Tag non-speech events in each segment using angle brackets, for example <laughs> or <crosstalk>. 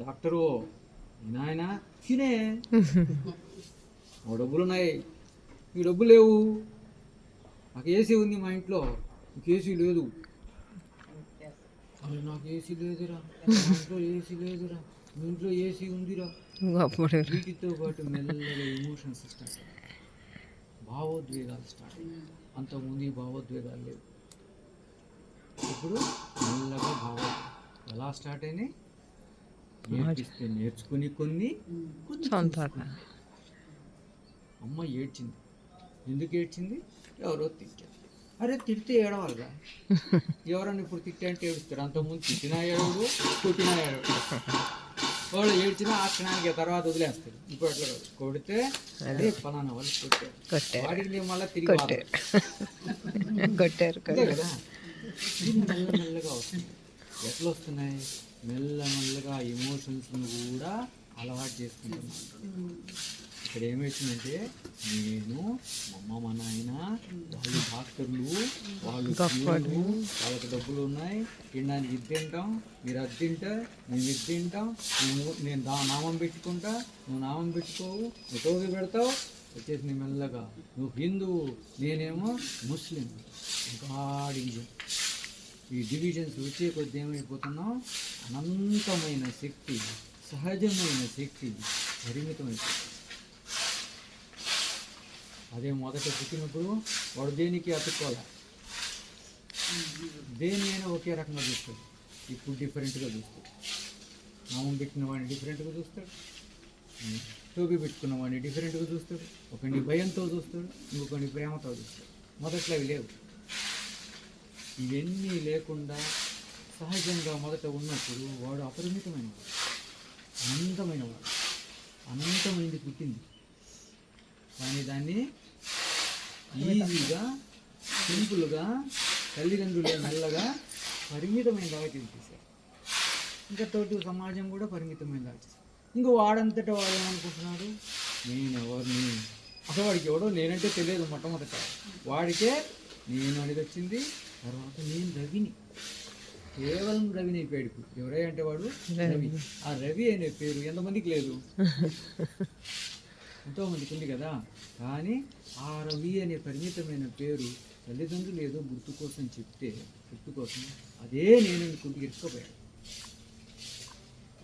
Doctor నాయన తినే. <laughs> ఓ డబ్బులు ఉన్నాయి ఈ డబ్బులు లేవు. నాకు ఏసీ ఉంది మా ఇంట్లో. నీకు ఏసీ లేదు. అరే నాకు ఏసీ లేదురా. ఇంట్లో ఏసీ లేదురా. మీ ఇంట్లో ఏసీ ఉందిరా. వీటితో పాటు మెల్లగా ఎమోషన్స్ స్టార్ట్ భావోద్వేగాలు స్టార్ట్ అంతకుముందు ఈ భావోద్వేగాలు లేవు. ఇప్పుడు మెల్లగా భావ ఎలా స్టార్ట్ అయినాయి? నేర్పిస్తే నేర్చుకుని కొన్ని సొంతగా అమ్మ ఏడ్చింది. ఎందుకు ఏడ్చింది? ఎవరో తిట్టారు. అరే తిడితే ఏడవాలిగా <laughs> ఎవరన్నా ఇప్పుడు తిట్టే అంటే ఏడుస్తారు. అంతకుముందు తిట్టినా ఏడవడు కొట్టినా ఏడవడు. వాళ్ళు ఏడ్చినా ఆ క్షణానికి తర్వాత వదిలేస్తారు. ఇప్పుడు అట్లా కొడితే అరే ఫలానా వాళ్ళు కొట్టారు. వాడికి నేను మళ్ళీ తిరిగి కొట్టారు. <laughs> కొట్టారు కదా? మెల్లగా వస్తుంది. ఎట్లా వస్తున్నాయి మెల్ల మెల్లగా ఎమోషన్స్ను కూడా అలవాటు చేసుకుంటున్నాను ఇక్కడ ఏమవుతుందంటే నేను మా అమ్మ మా నాయన వాళ్ళు డాక్టర్లు వాళ్ళు వాళ్ళకి డబ్బులు ఉన్నాయి. తినడానికి ఇది తింటాం మీరు అది తింటా మేము ఇది తింటాం. నువ్వు నేను దా నామం పెట్టుకుంటా నువ్వు నామం పెట్టుకోవు నువ్వు టోపీ పెడతావు వచ్చేసి నీ మెల్లగా నువ్వు హిందువు నేనేమో ముస్లిం. గాడి ఈ డివిజన్స్ వచ్చే కొద్ది ఏమైపోతున్నాం అనంతమైన శక్తి సహజమైన శక్తి పరిమితమైపోతుంది. అదే మొదట పుట్టినప్పుడు వాడు దేనికి అతుక్కోవాలి? దేనినైనా ఒకే రకంగా చూస్తాడు. ఇప్పుడు డిఫరెంట్గా చూస్తాడు. నామం పెట్టిన వాడిని డిఫరెంట్గా చూస్తాడు. టోపీ పెట్టుకున్న వాడిని డిఫరెంట్గా చూస్తాడు. ఒకటి భయంతో చూస్తాడు ఇంకొకడిని ప్రేమతో చూస్తాడు. మొదట్లో అవి లేవు. ఇవన్నీ లేకుండా సహజంగా మొదట ఉన్నప్పుడు వాడు అపరిమితమైన వాడు. అనంతమైన వాడు అనంతమైనది పుట్టింది. కానీ దాన్ని ఈజీగా సింపుల్గా తల్లిదండ్రులు మెల్లగా పరిమితమైన దాకా తెలిపేశారు ఇంకా తోటి సమాజం కూడా పరిమితమైన దాకా చేశారు ఇంకా వాడంతటా వాడు ఏమనుకుంటున్నాడు? నేను ఎవరిని అసలు వాడికి ఎవడో నేనంటే తెలియదు మొట్టమొదట. వాడికే నేను అడిగి వచ్చింది తర్వాత నేను రవిని కేవలం రవిని అయిపోయాడు ఇప్పుడు. ఎవరై అంటే వాడు? రవి. ఆ రవి అనే పేరు ఎంతమందికి లేదు? <laughs> ఎంతో మందికి ఉంది కదా? కానీ ఆ రవి అనే పరిమితమైన పేరు తల్లిదండ్రులు ఏదో గుర్తు కోసం చెప్తే గుర్తు కోసం అదే నేను అనుకుంటూ ఇరుక్కపోయాడు.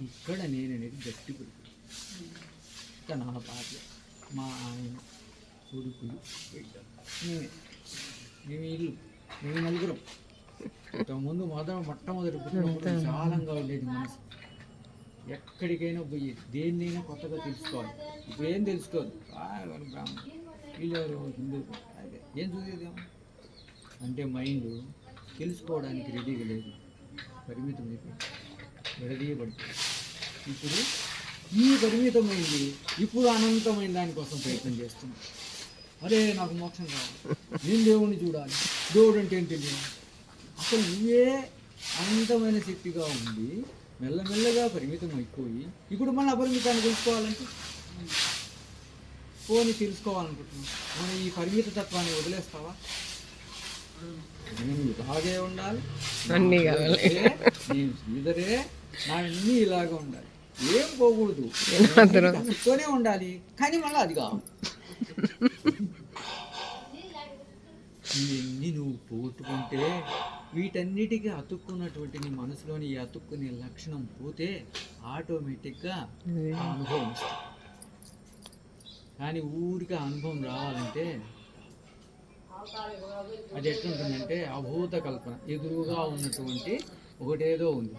ఇక్కడ నేను అనేది గట్టి పడిపోయాడు ఇక నా పాటలు మా ఆయన కొడుకులు బిడ్డ మేమే. మేము ఇల్లు. మేము నలుగురం. ముందు మొదట మొట్టమొదటి పుట్టినప్పుడు విశాలంగా ఉండేది మనసు. ఎక్కడికైనా పోయేది దేన్నైనా కొత్తగా తెలుసుకోవాలి. ఇప్పుడు ఏం తెలుసుకోదు. ఆ, ఎవరు హిందూ. అదే. ఏం చూసేదేమో అంటే మైండ్ తెలుసుకోవడానికి రెడీగా లేదు. పరిమితం విడదీయబడుతుంది ఇప్పుడు ఈ పరిమితమైంది ఇప్పుడు అనంతమైన దానికోసం ప్రయత్నం చేస్తుంది అరే నాకు మోక్షం కావాలి. నేను దేవుణ్ణి చూడాలి. దేవుడు అంటే ఏం తెలియదు అసలు నువ్వే అనంతమైన శక్తిగా ఉండి మెల్లమెల్లగా పరిమితం అయిపోయి ఇప్పుడు మళ్ళీ అపరిమితాన్ని తెలుసుకోవాలంటే? పోని తెలుసుకోవాలనుకుంటున్నావు మనం ఈ పరిమిత తత్వాన్ని వదిలేస్తావా? నేను ఇలాగే ఉండాలి. నేను శ్రీధరే నా అన్నీ ఇలాగే ఉండాలి. ఏం పోకూడదు. ఉండాలి. కానీ మళ్ళీ అది కావాలి ఇవన్నీ నువ్వు పోగొట్టుకుంటే వీటన్నిటికీ అతుక్కున్నటువంటి నీ మనసులోని ఈ అతుక్కునే లక్షణం పోతే ఆటోమేటిక్గా అనుభవం కానీ ఊరికి అనుభవం రావాలంటే అది ఎట్లుంటుందంటే అభూత కల్పన. ఎదురుగా ఉన్నటువంటి ఒకటేదో ఉంది.